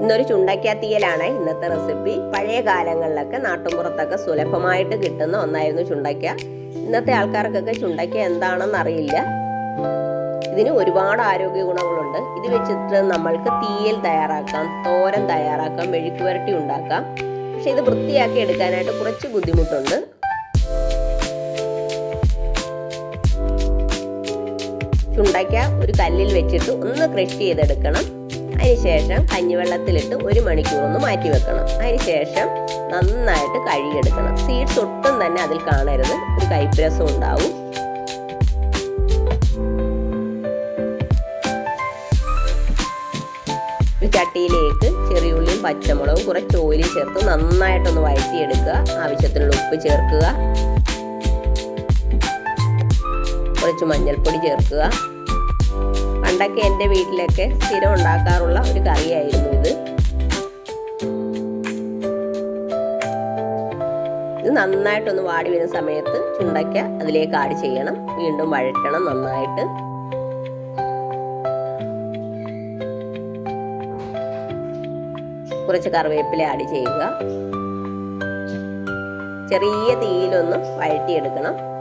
ഇന്നൊരു ചുണ്ടയ്ക്ക തീയലാണ് ഇന്നത്തെ റെസിപ്പി. പഴയ കാലങ്ങളിലൊക്കെ നാട്ടുമ്പുറത്തൊക്കെ സുലഭമായിട്ട് കിട്ടുന്ന ഒന്നായിരുന്നു ചുണ്ടക്ക ഇന്നത്തെ ആൾക്കാർക്കൊക്കെ ചുണ്ടക്ക എന്താണെന്ന് അറിയില്ല ഇതിന് ഒരുപാട് ആരോഗ്യ ഗുണങ്ങളുണ്ട് ഇത് വെച്ചിട്ട് നമ്മൾക്ക് തീയൽ തയ്യാറാക്കാം തോരൻ തയ്യാറാക്കാം മെഴുക്കുവരട്ടി ഉണ്ടാക്കാം. പക്ഷെ ഇത് വൃത്തിയാക്കി എടുക്കാനായിട്ട് കുറച്ച് ബുദ്ധിമുട്ടുണ്ട്. ചുണ്ടയ്ക്ക ഒരു കല്ലിൽ വെച്ചിട്ട് ഒന്ന് ക്രഷ് ചെയ്തെടുക്കണം. അതിനുശേഷം കഞ്ഞിവെള്ളത്തിലിട്ട് ഒരു മണിക്കൂർ ഒന്ന് മാറ്റി വെക്കണം. അതിനുശേഷം നന്നായിട്ട് കഴുകിയെടുക്കണം. സീഡ്സ് ഒട്ടും തന്നെ അതിൽ കാണരുത്. ഒരു കൈപ്പരസം ഉണ്ടാവും. ഒരു ചട്ടിയിലേക്ക് ചെറിയുള്ളിയും പച്ചമുളകും കുറച്ച് ഓയിലും ചേർത്ത് നന്നായിട്ടൊന്ന് വഴറ്റിയെടുക്കുക. ആവശ്യത്തിനുള്ള ഉപ്പ് ചേർക്കുക. കുറച്ച് മഞ്ഞൾപ്പൊടി ചേർക്കുക. പണ്ടൊക്കെ എന്റെ വീട്ടിലൊക്കെ സ്ഥിരം ഉണ്ടാക്കാറുള്ള ഒരു കറിയായിരുന്നു ഇത്. ഇത് നന്നായിട്ടൊന്ന് വാടി വരുന്ന സമയത്ത് ചുണ്ടയ്ക്ക അതിലേക്ക് ആഡ് ചെയ്യണം. വീണ്ടും വഴറ്റണം നന്നായിട്ട്. കുറച്ച് കറിവേപ്പില ആഡ് ചെയ്യുക. ചെറിയ തീയിലൊന്ന് വഴറ്റിയെടുക്കണം.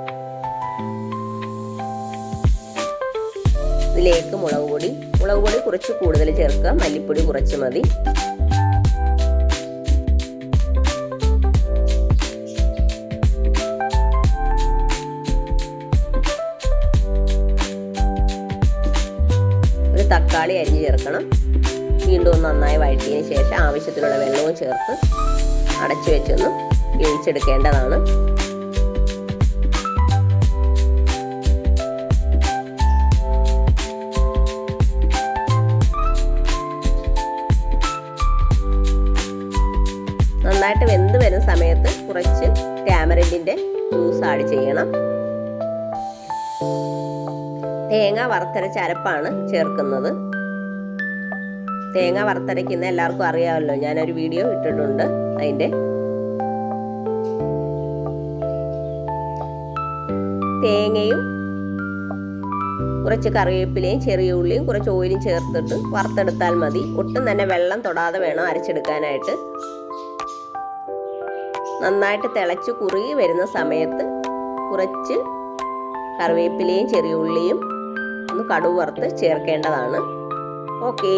ഇതിലേക്ക് മുളക് പൊടി. മുളക് പൊടി കുറച്ച് കൂടുതൽ ചേർക്കുക. മല്ലിപ്പൊടി കുറച്ച് മതി. ഒരു തക്കാളി അരിഞ്ഞ് ചേർക്കണം. വീണ്ടും നന്നായി വഴറ്റിയതിന് ശേഷം ആവശ്യത്തിനുള്ള വെള്ളവും ചേർത്ത് അടച്ചു വെച്ചൊന്ന് വേവിച്ചെടുക്കേണ്ടതാണ്. നന്നായിട്ട് വെന്ത് വരുന്ന സമയത്ത് കുറച്ച് ടാമറിന്റെ ജ്യൂസ് ആഡ് ചെയ്യണം. തേങ്ങ വറുത്തരച്ച അരപ്പാണ് ചേർക്കുന്നത്. തേങ്ങ വറുത്തരയ്ക്കുന്ന എല്ലാവർക്കും അറിയാമല്ലോ ഞാനൊരു വീഡിയോ ഇട്ടിട്ടുണ്ട് അതിന്റെ. തേങ്ങയും കുറച്ച് കറിവേപ്പിലയും ചെറിയ ഉള്ളിയും കുറച്ച് ഓയിലും ചേർത്തിട്ട് വറുത്തെടുത്താൽ മതി. ഒട്ടും തന്നെ വെള്ളം തൊടാതെ വേണം അരച്ചെടുക്കാനായിട്ട്. നന്നായിട്ട് തിളച്ച് കുറുകി വരുന്ന സമയത്ത് കുറച്ച് കറിവേപ്പിലയും ചെറിയ ഉള്ളിയും ഒന്ന് കടുവറുത്ത് ചേർക്കേണ്ടതാണ്. ഓക്കേ